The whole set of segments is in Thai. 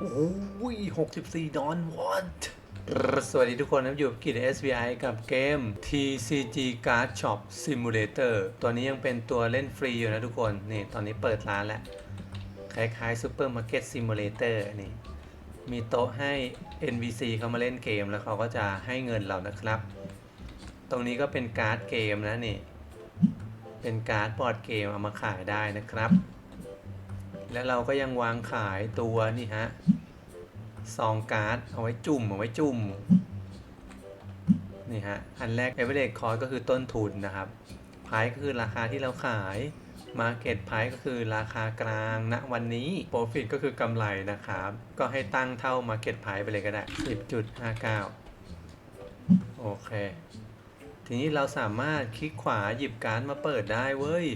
โอ้ย64ดอน what สวัสดีทุกคนนะอยู่กับกิจ SBI กับเกม TCG Card Shop Simulator ตัวนี้ยังเป็นตัวเล่นฟรีอยู่นะทุกคน นี่ตอนนี้เปิดร้านแล้ว คล้ายๆ Super Market Simulator นี่ มีโต๊ะให้ NVC เขามาเล่นเกมแล้วเขาก็จะให้เงินเรานะครับ ตรงนี้ก็เป็นการ์ดเกมนะนี่ เป็นการ์ดบอร์ดเกมเอามาขายได้นะครับ และเราก็ยังวางขายตัวนี่ฮะซองการ์ดเอาไว้จุ่มเอาไว้จุ่มนี่ฮะอันแรก average cost ก็คือต้นทุนนะครับ price ก็คือราคาที่เราขาย market price ก็คือราคากลางณวันนี้ profit ก็คือกำไรนะครับ ก็ให้ตั้งเท่า market price ไปเลยก็ได้ 10.59 โอเค ทีนี้เราสามารถคลิกขวาหยิบการ์ดมาเปิดได้เว้ย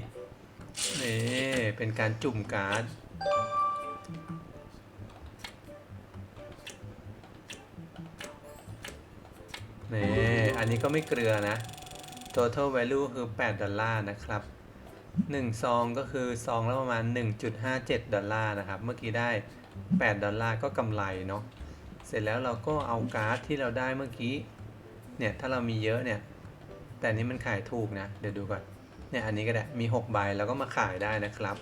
นี่เป็นการจุ่มการ์ด นี่อันนี้ก็ไม่เกลือนะ total value คือ 8 ดอลลาร์นะครับ 1 ซองก็คือซองละประมาณ 1.57 ดอลลาร์นะครับ เมื่อกี้ได้ 8 ดอลลาร์ก็กำไรเนาะ เสร็จแล้วเราก็เอาการ์ดที่เราได้เมื่อกี้ เนี่ย ถ้าเรามีเยอะเนี่ย แต่นนี้มันขายถูกนะ เดี๋ยวดูก่อน เนี่ย อันนี้ก็ได้ มี 6 ใบแล้วก็มาขายได้นะครับ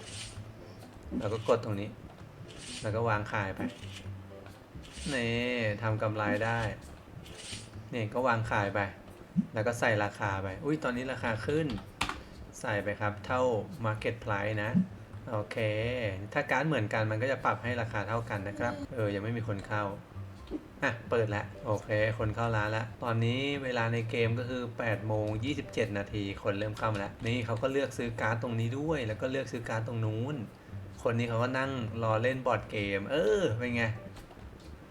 แล้วก็กดตรงนี้ แล้วก็วางขายไปนี่ทำกำไรได้นี่ก็วางขายไป แล้วก็ใส่ราคาไป อุ้ยตอนนี้ราคาขึ้น ใส่ไปครับ เท่า Market Price นะ โอเค ถ้าการ์ดเหมือนกันมันก็จะปรับให้ราคาเท่ากันนะครับ เออ ยังไม่มีคนเข้า อะ เปิดแล้ว โอเค คนเข้าร้านแล้ว ตอนนี้เวลาในเกมก็คือ8โมง27 นาที คนเริ่มเข้ามาแล้ว นี่เขาก็เลือกซื้อการ์ดตรงนี้ด้วย แล้วก็เลือกซื้อการ์ดตรงนู้น คนนี้เขาก็นั่งรอเล่นบอร์ดเกม เออเป็นไง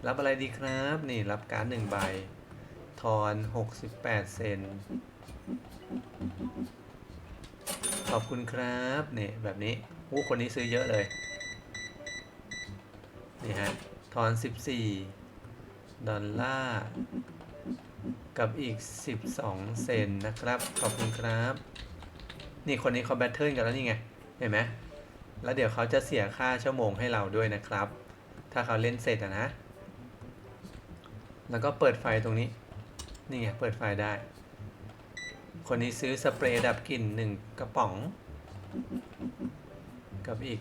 รับอะไรดีครับ นี่รับการ์ดหนึ่งใบ ทอน68เซน ขอบคุณครับนี่แบบนี้อู้คนนี้ซื้อเยอะเลย นี่ฮะ ทอน14ดอลลาร์กับอีก 12 เซนนะครับ ขอบคุณครับ นี่คนนี้เขาแบทเทิลกันแล้วนี่ไง เห็นไหม แล้วเดี๋ยวเขาจะเสียค่าชั่วโมงให้เราด้วยนะครับ ถ้าเขาเล่นเสร็จนะ แล้วก็เปิดไฟตรงนี้ นี่ไง เปิดไฟได้ คนนี้ซื้อสเปรย์ดับกลิ่นหนึ่งกระป๋อง กับอีก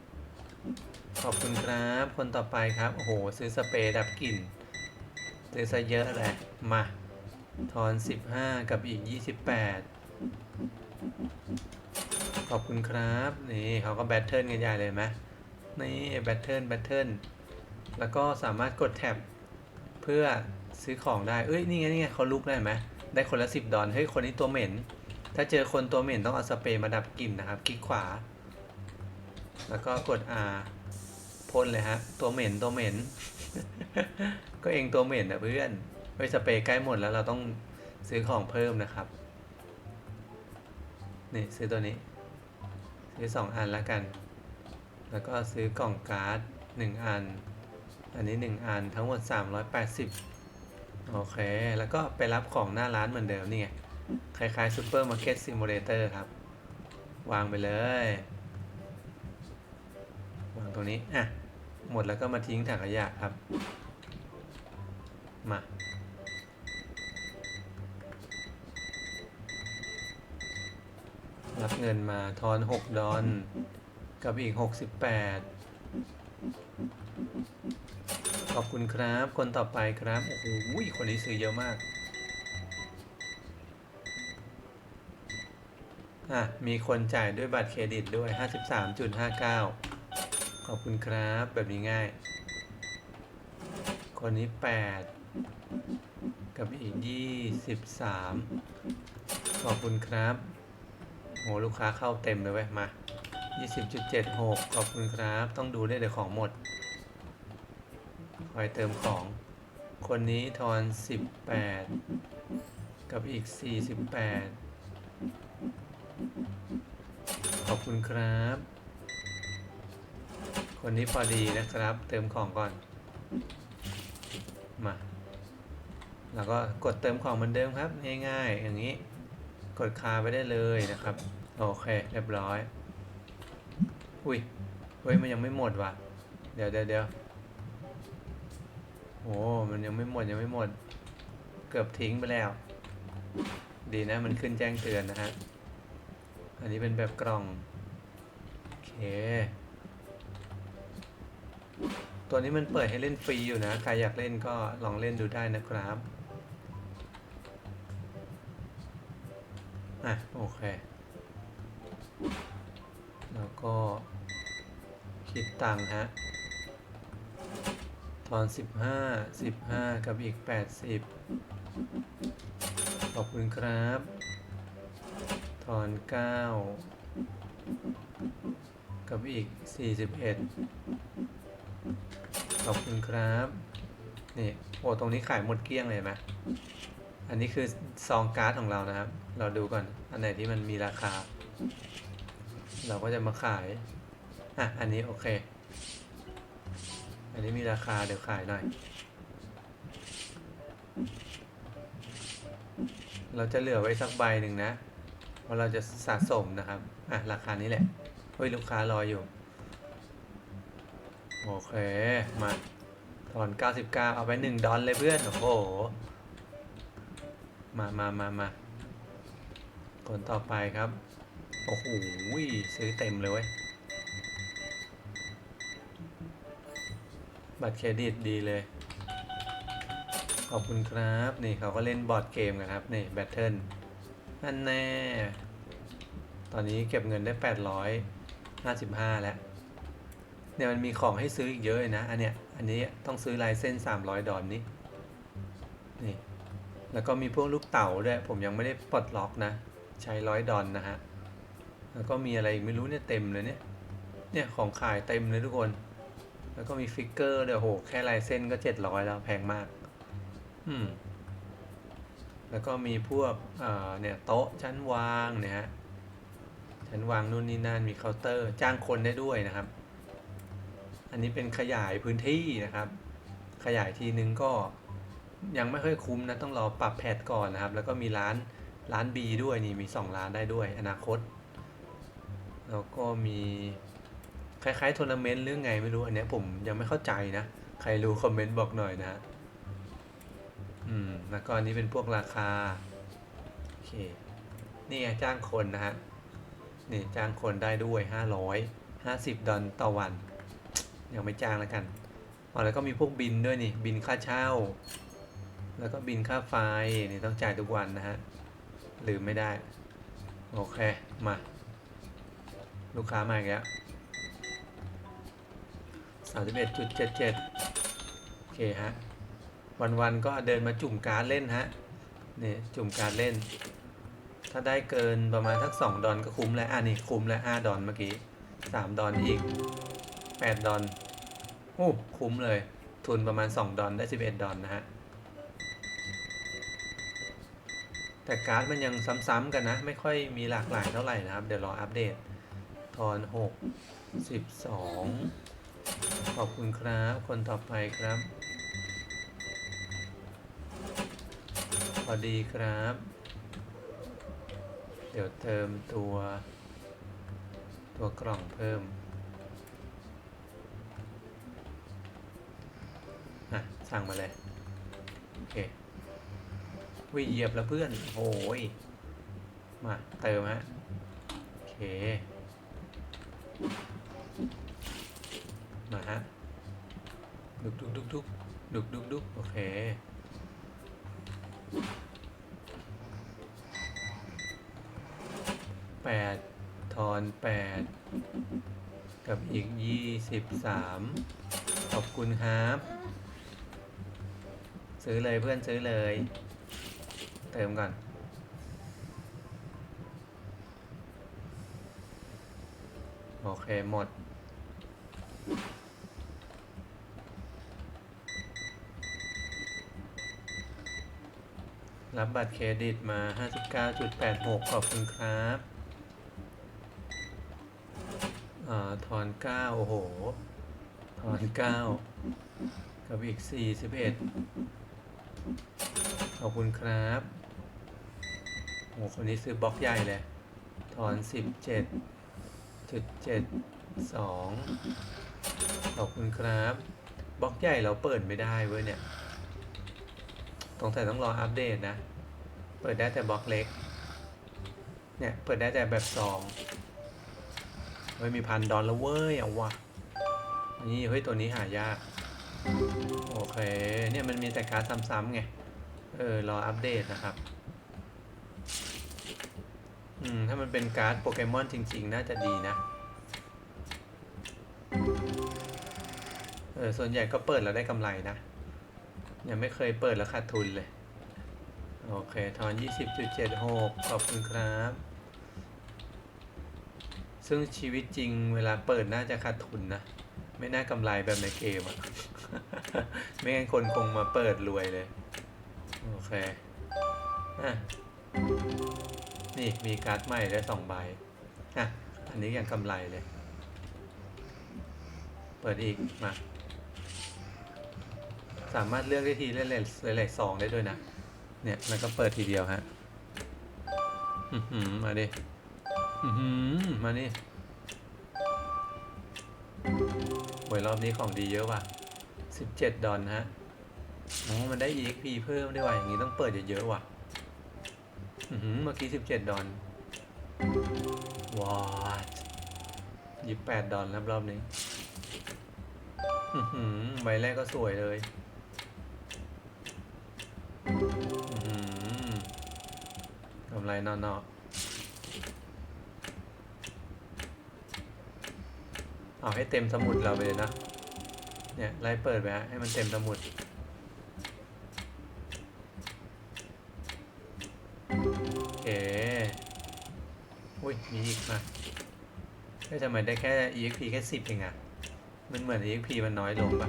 41 ขอบคุณครับ คนต่อไปครับ โอ้โห ซื้อสเปรย์ดับกลิ่น ซื้อซะเยอะเลยมา ทอน 15 กับอีก 28 ขอบคุณครับ นี่เขาก็แบทเทิลกันใหญ่เลยไหมนี่แบทเทิลแบทเทิลแล้วก็สามารถกดแท็บเพื่อซื้อของได้ เอ้ย นี่ไง นี่ไงเขาลุกได้ไหม ได้คนละสิบดอลเฮ้ย คนนี้ตัวเหม็น ถ้าเจอคนตัวเหม็นต้องเอาสเปรย์มาดับกลิ่นนะครับ คลิกขวา แล้วก็กด R พ่นเลยฮะ ตัวเหม็น ตัวเหม็น ก็เองตัวเหม็นนะเพื่อนเฮ้ย สเปรย์ใกล้หมดแล้วเราต้องซื้อของเพิ่มนะครับ นี่ ซื้อตัวนี้ ซื้อสองอันแล้วกัน แล้วก็ซื้อกล่องการ์ดหนึ่งอัน อันนี้หนึ่งอันทั้งหมด 380 โอเค แล้วก็ไปรับของหน้าร้านเหมือนเดิมนี่ไงคล้ายๆ Super Market Simulator ครับ วางไปเลย วางตรงนี้ อะ หมดแล้วก็มาทิ้งถังขยะครับ มา รับ เงินมาทอน6ดอลกับอีก68ขอบคุณครับ คนต่อไปครับ โอ้โหคนนี้ซื้อเยอะมาก อะ มีคนจ่ายด้วยบัตรเครดิตด้วย 53.59 ขอบคุณครับ แบบนี้ง่าย คนนี้ 8 กับอีก 23 ขอบคุณครับ โหลูกค้าเข้าเต็มเลยเว้ยมา 20.76 ขอบคุณครับ ต้องดูได้เดี๋ยวของหมด คอยเติมของ คนนี้ทอน 18 กับอีก 48 ขอบคุณครับ คนนี้พอดีนะครับ เติมของก่อน มา แล้วก็กดเติมของเหมือนเดิมครับ ง่ายๆ อย่างนี้ กดคาไปได้เลยนะครับ โอเค เรียบร้อย อุ้ยเฮ้ยมันยังไม่หมดว่ะ เดี๋ยวเดี๋ยวเดี๋ยวโอ้มันยังไม่หมดยังไม่หมด เกือบทิ้งไปแล้ว ดีนะมันขึ้นแจ้งเตือนนะฮะ อันนี้เป็นแบบกล่อง โอเค ตัวนี้มันเปิดให้เล่นฟรีอยู่นะ ใครอยากเล่นก็ลองเล่นดูได้นะครับ อะ โอเค แล้วก็คิดตังค์ฮะ ทอน 15 15 กับอีก 80 ขอบคุณครับ ทอน 9 กับอีก 41 ขอบคุณครับ นี่ โอ้ ตรงนี้ขายหมดเกลี้ยงเลยไหม อันนี้คือซองการ์ดของเรานะครับ เราดูก่อน อันไหนที่มันมีราคา เราก็จะมาขาย อะ อันนี้โอเค อันนี้มีราคาเดี๋ยวขายหน่อย เราจะเหลือไว้สักใบหนึ่งนะ เพราะเราจะสะสมนะครับ อะ ราคานี้แหละ เฮ้ย ลูกค้ารออยู่ โอเค มาถอน 99 เอาไป 1 ดอลเลยเพื่อน โอ้โห มามามามาคนต่อไปครับ โอ้โหซื้อเต็มเลยเว้ย บัตรเครดิตดีเลย ขอบคุณครับ นี่เขาก็เล่นบอร์ดเกมกันครับ นี่แบทเทิลนั่นแน่ ตอนนี้เก็บเงินได้ 855 แล้ว เนี่ยมันมีของให้ซื้ออีกเยอะเลยนะ อันเนี้ย อันนี้ต้องซื้อลายเส้น 300 ดอลนี้นี่ แล้วก็มีพวกลูกเต่าด้วย ผมยังไม่ได้ปลดล็อกนะ ใช้ร้อยดอลนะฮะ แล้วก็มีอะไรอีกไม่รู้เนี่ยเต็มเลยเนี่ย เนี่ยของขายเต็มเลยทุกคน แล้วก็มีฟิกเกอร์เด้วยวโหแค่ลายเส้นก็เจ็ดร้อยแล้วแพงมาก อืม แล้วก็มีพวกเอ่อเนี่ยโต๊ะชั้นวางเนี่ยฮะ ชั้นวางนู่นนี่นั่นมีเคาน์เตอร์จ้างคนได้ด้วยนะครับ อันนี้เป็นขยายพื้นที่นะครับ ขยายทีนึงก็ ยังไม่ค่อยคุ้มนะต้องรอปรับแพทก่อนนะครับ แล้วก็มีร้านร้าน B ด้วยนี่มี 2 ร้านได้ด้วย อนาคต แล้วก็มีคล้ายๆทัวร์นาเมนต์หรือไงไม่รู้อันเนี้ยผมยังไม่เข้าใจนะ ใครรู้คอมเมนต์บอกหน่อยนะฮะอืม แล้วก็อันนี้เป็นพวกราคา โอเค นี่ไงจ้างคนนะฮะ นี่จ้างคนได้ด้วย 500 50 ดอลต่อวัน ยังไม่จ้างแล้วกันอ๋อแล้วก็มีพวกบินด้วยนี่ บินค่าเช่า แล้วก็บินค่าไฟนี่ต้องจ่ายทุกวันนะฮะลืมไม่ได้ โอเค มา ลูกค้ามาอีกแล้วสามสิบเอ็ดจุดเจ็ดเจ็ดโอเคฮะ วันๆก็เดินมาจุ่มการ์ดเล่นฮะนี่จุ่มการ์ดเล่น ถ้าได้เกินประมาณสักสองดอนก็คุ้มแล้วอะนี่คุ้มแล้วห้าดอนเมื่อกี้สามดอนอีกแปดดอนโอ้คุ้มเลย ทุนประมาณสองดอนได้สิบเอ็ดดอนนะฮะ แต่การ์ดมันยังซ้ำๆกันนะ ไม่ค่อยมีหลากหลายเท่าไหร่นะครับ เดี๋ยวรออัปเดตทอน 6 12 ขอบคุณครับ คนต่อไปครับ พอดีครับ เดี๋ยวเติมตัว ตัวกล่องเพิ่มอะสั่งมาเลย โอเค วิเหยียบแล้วเพื่อนโอ้ยมาเติมฮะโอเคมาฮะดุกดุกดุกดุกดุกดุกดุกโอเคแปดทอนแปดกับอีกยี่สิบสามขอบคุณครับ ซื้อเลยเพื่อนซื้อเลย เติมก่อน โอเค หมด รับบัตรเครดิตมา 59.86 ขอบคุณครับอ่าทอน9โอ้โห ทอน9กับอีก41ขอบคุณครับ โอ้คนนี้ซื้อบล็อกใหญ่เลย ถอน17จุดเจ็ดสองขอบคุณครับ บล็อกใหญ่เราเปิดไม่ได้เว้ยเนี่ยต้องแต่ต้องรออัปเดตนะ เปิดได้แต่บล็อกเล็ก เนี่ย เปิดได้แต่แบบซองเฮ้ยมีพันดอลแล้วเว้ยเอาวะนี่เฮ้ยตัวนี้หายาก โอเค เนี่ยมันมีแต่การซ้ำๆไง เออ รออัปเดตนะครับ อืม ถ้ามันเป็นการ์ดโปเกมอนจริง ๆ น่าจะดีนะ เออ ส่วนใหญ่ก็เปิดแล้วได้กำไรนะ ยังไม่เคยเปิดแล้วขาดทุนเลย โอเค ทอน 20.76 ขอบคุณครับ ซึ่งชีวิตจริงเวลาเปิดน่าจะขาดทุนนะ ไม่น่ากำไรแบบในเกมอะไม่งั้นคนคงมาเปิดรวยเลย โอเค อะ นี่มีการ์ดใหม่ได้สองใบอะอันนี้ยังกำไรเลย เปิดอีกมา สามารถเลือกได้ทีเล่นหลายๆสองได้ด้วยนะ เนี่ยมันก็เปิดทีเดียวฮะอือหือมาดิอือหือมานี่หวยรอบนี้ของดีเยอะว่ะ17ดดอลฮะ อ๋อ มันได้ EXP เพิ่มได้วยว่ะอย่างนี้ต้องเปิดเยอะๆว่ะ เมื่อกี้17ดดอลว้าวยี่แปดดอลแล้วรอบนี้อือหือใบแรกก็สวยเลยอื้อหือกำไรนอนๆเอาให้เต็มสมุดเราไปเลยนะ เนี่ยไล่เปิดไปฮะให้มันเต็มสมุด มีอีกมาเฮ้ยทำไมได้แค่ EXP แค่สิบเองอะมันเหมือน EXP มันน้อยลงปะ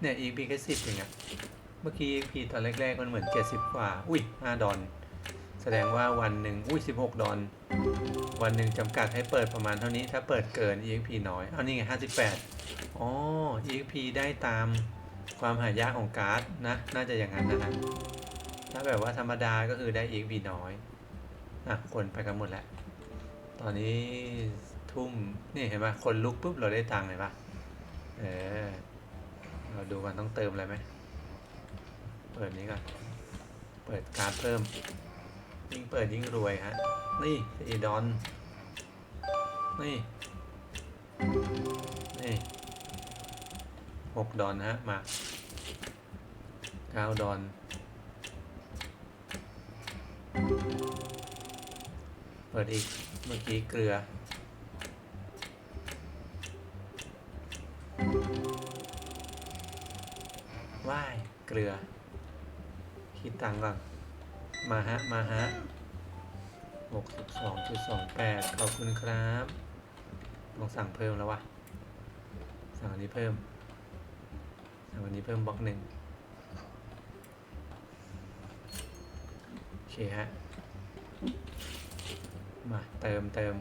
เนี่ย EXP แค่สิบเองอะเมื่อกี้ EXP ตอนแรกๆมันเหมือน70กว่า อุ้ย5ดอลแสดงว่าวันหนึ่งอุ้ย16ดอลวันหนึ่งจำกัดให้เปิดประมาณเท่านี้ ถ้าเปิดเกิน EXP น้อย เอานี่ไง58อ๋อ EXP ได้ตามความหายากของการ์ดนะ น่าจะอย่างนั้นนะฮะถ้าแบบว่าธรรมดาก็คือได้ EXP น้อย อะคนไปกันหมดแล้ว ตอนนี้ทุ่มนี่เห็นปะคนลุกปุ๊บเราได้ตังค์เลยปะเออเราดูกันต้องเติมอะไรไหมเปิดนี้ก่อนเปิดการเพิ่ม ยิ่งเปิดยิ่งรวยฮะนี่อีดอนนี่นี่หกดอนฮะมาเก้าดอน เปิดอีก เมื่อกี้เกลือ ว่าย เกลือ คิดตังก่อน มาฮะ มาฮะหกสิบสองจุดสองแปดขอบคุณครับลองสั่งเพิ่มแล้ววะ สั่งอันนี้เพิ่ม สั่งอันนี้เพิ่มบล็อกหนึ่งโอเคฮะ มาเติมเติม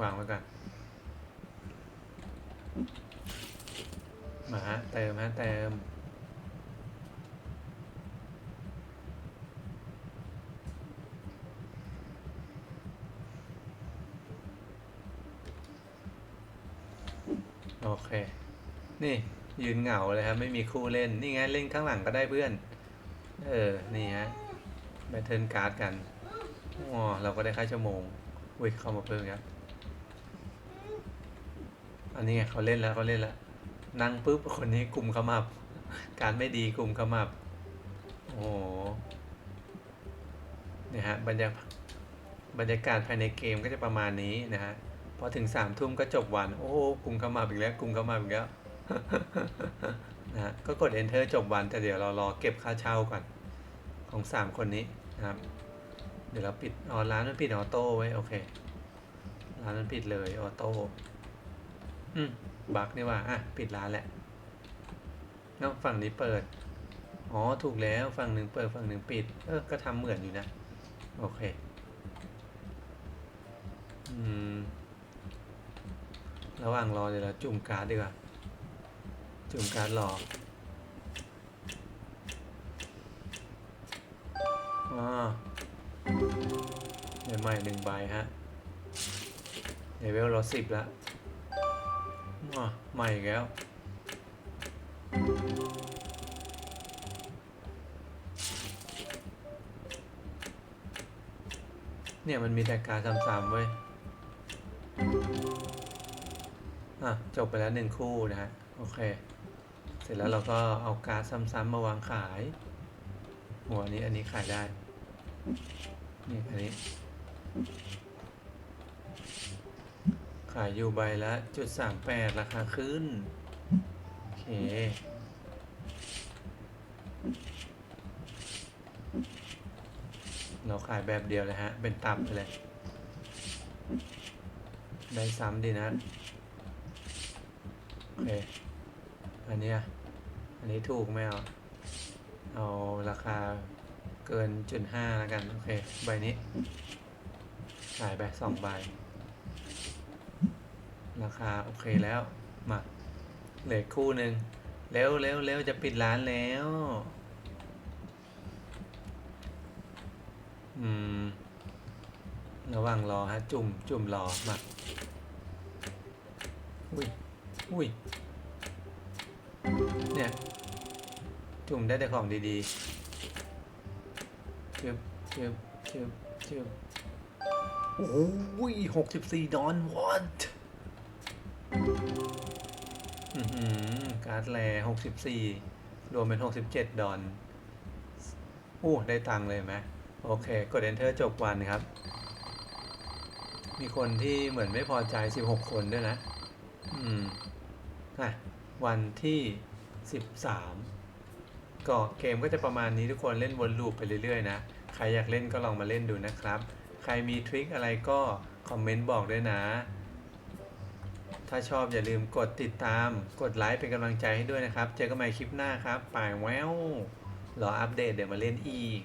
วางไว้ก่อนมาฮะเติมฮะเติม โอเค นี่ยืนเหงาเลยครับ ไม่มีคู่เล่น นี่ไงเล่นข้างหลังก็ได้เพื่อน เออ นี่ฮะแบทเทิลการ์ดกันอ๋อเราก็ได้ค่าชั่วโมงอุ้ยเข้ามาเพิ่มครับ อันนี้ไงเขาเล่นแล้วเขาเล่นแล้ว นั่งปุ๊บคนนี้กลุ่มขมับ การไม่ดีกลุ่มขมับ โอ้โหนี่ฮะบรรยากาศบรรยากาศภายในเกมก็จะประมาณนี้นะฮะพอถึงสามทุ่มก็จบวัน โอ้กลุ่มขมับอีกแล้วกลุ่มขมับอีกแล้ว นะก็กด enter จบวันแต่เดี๋ยวเรารอเก็บค่าเช่าก่อนของสามคนนี้นะครับ เดี๋ยวเราปิดอ๋อร้านมันปิดออโต้ไว้โอเค ร้านมันปิดเลยออโต้อืมบักนี่ว่าอะปิดร้านแหละเนาะฝั่งนี้เปิด อ๋อถูกแล้วฝั่งหนึ่งเปิดฝั่งหนึ่งปิด เออก็ทำเหมือนอยู่นะ โอเค อืมระหว่างรอเดี๋ยวเราจุ่มการ์ดดีกว่า จุ่มการหลอกอ่าเดี๋ยวใหม่หนึ่งใบฮะเดเวลเราสิบแล้วอะใหม่อีกแล้วเนี่ยมันมีแต่การซ้ำๆเว้ย อะ จบไปแล้วหนึ่งคู่นะฮะ โอเค เสร็จแล้วเราก็เอาการ์ดซ้ำๆมาวางขายหัวนี้อันนี้ขายได้ นี่อันนี้ ขายอยู่ใบละจุดสามแปดราคาขึ้น โอเค เราขายแบบเดียวเลยฮะ เป็นตับไปเลย ได้ซ้ำดีนะ โอเค อันเนี้ยอันนี้ถูกไหมเอาเอาราคาเกินจุดห้าแล้วกัน โอเค ใบนี้ขายไปสองใบ ราคาโอเคแล้ว มาเหลืออกคู่หนึ่งเร็วเร็วเร็วจะปิดร้านแล้ว อืม ระหว่างรอฮะ จุ่ม จุ่มรอมา อุ้ย อุ้ย เนี่ย จุ่มได้แต่ของดีๆชึบชึบชึบชึบโอ้ยหกสิบสี่ดอน what อือหือการ์ดแลหกสิบสี่รวมเป็นหกสิบเจ็ดดอนอู้ได้ตังค์เลยไหมโอเค กด enter จบวันครับ มีคนที่เหมือนไม่พอใจ 16 คนด้วยนะ อืมอะวันที่ 13 ก็เกมก็จะประมาณนี้ทุกคนเล่นวนลูปไปเรื่อยๆนะ ใครอยากเล่นก็ลองมาเล่นดูนะครับ ใครมีทริคอะไรก็คอมเมนต์บอกด้วยนะ ถ้าชอบอย่าลืมกดติดตาม กดไลค์เป็นกำลังใจให้ด้วยนะครับ เจอกันใหม่คลิปหน้าครับป่ายแววรออัปเดตเดี๋ยวมาเล่นอีก